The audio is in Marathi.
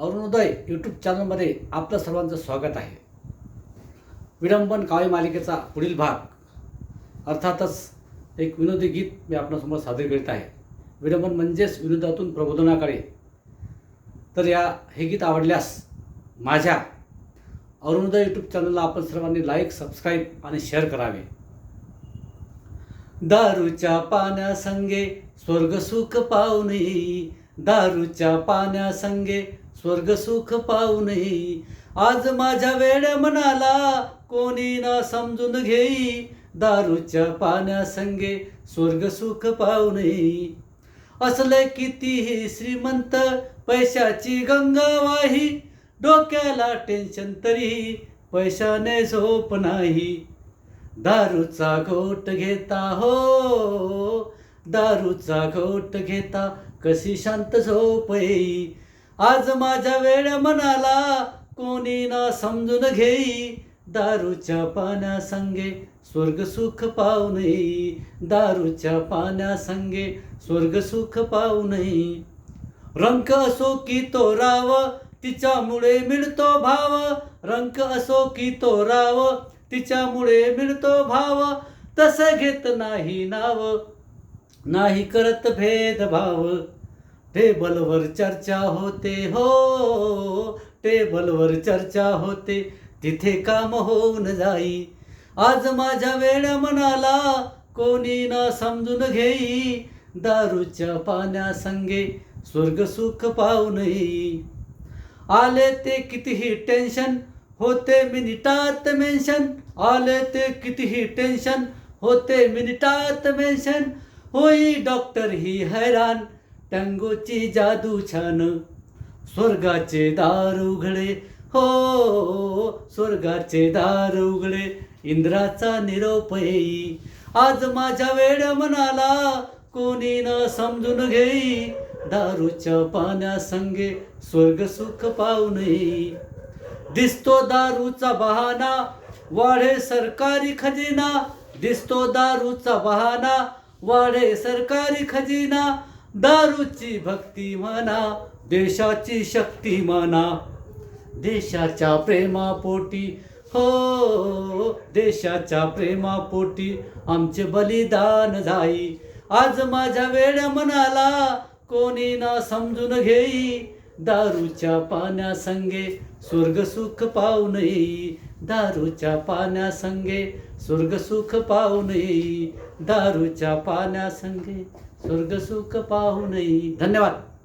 अरुणोदय यूट्यूब चॅनलमध्ये आपलं सर्वांचं स्वागत आहे. विडंबन काव्य मालिकेचा पुढील भाग. अर्थातच एक विनोदी गीत मी आपणासमोर सादर करीत आहे. विडंबन म्हणजेच विनोदातून प्रबोधनाकडे. तर या हे गीत आवडल्यास माझ्या अरुणोदय यूट्यूब चॅनलला आपण सर्वांनी लाईक सबस्क्राईब आणि शेअर करावे. दारूच्या पाण्यासंगे स्वर्ग सुख पाहुणे दारूच्या पाण्यासंगे स्वर्ग सुख पाहूनही. आज माझ्या वेड्या मनाला कोणी ना समजून घेई. दारूच्या पाण्यासंगे स्वर्ग सुख पाहुणे असले कितीही श्रीमंत पैशाची गंगा वाही. डोक्याला टेन्शन तरी पैशाने झोप नाही. दारूचा घोट घेता हो. दारूचा घोट घेता कशी शांत झोप येई. आज माझ्या वेळ मनाला कोणी ना समजून घेई. दारूच्या पाण्यासंगे स्वर्ग सुख पाहू नये. दारूच्या पाण्यासंगे स्वर्ग सुख पाहू नये. रंक असो की तो राव तिच्यामुळे मिळतो भाव. रंक असो की तो राव तिच्यामुळे मिळतो भाव. तसं घेत नाही नाव नाही करत भेदभाव. टेबलवर चर्चा होते हो. टेबलवर चर्चा होते तिथे काम होऊन जाई. आज माझ्या वेळ मनाला कोणी ना समजून घेई. दारूच्या पाण्यासंगे स्वर्ग सुख पाहू आले ते कितीही टेन्शन होते मिनिटात मेन्शन. आले ते कितीही टेन्शन होते मिनिटात मेन्शन. होई डॉक्टर ही हैराण टँगोची जादू छान. स्वर्गाचे दार उघडे. हो स्वर्गाचे दार उघडे. इंद्राचा निरोप येई. आज माझ्या वेळ मनाला कोणी न समजून घेई. दारूच्या पाण्यासंगे स्वर्ग सुख पाहू नये दिसतो दारूचा बहाना वाढे सरकारी खजिना. दिसतो दारूचा बहाना वाढे सरकारी खजिना. दारूची भक्ती म्हणा देशाची शक्ती म्हणा. देशाच्या प्रेमापोटी हो देशाच्या प्रेमापोटी आमचे बलिदान जाई आज माझ्या वेळ मनाला कोणी ना समजून घेई. दारूच्या पाण्यासंगे स्वर्ग सुख पाहू दारूच्या पाण्यासंगे स्वर्ग सुख पाहू दारूच्या पाण्यासंगे स्वर्ग सुख पाहू नये. धन्यवाद.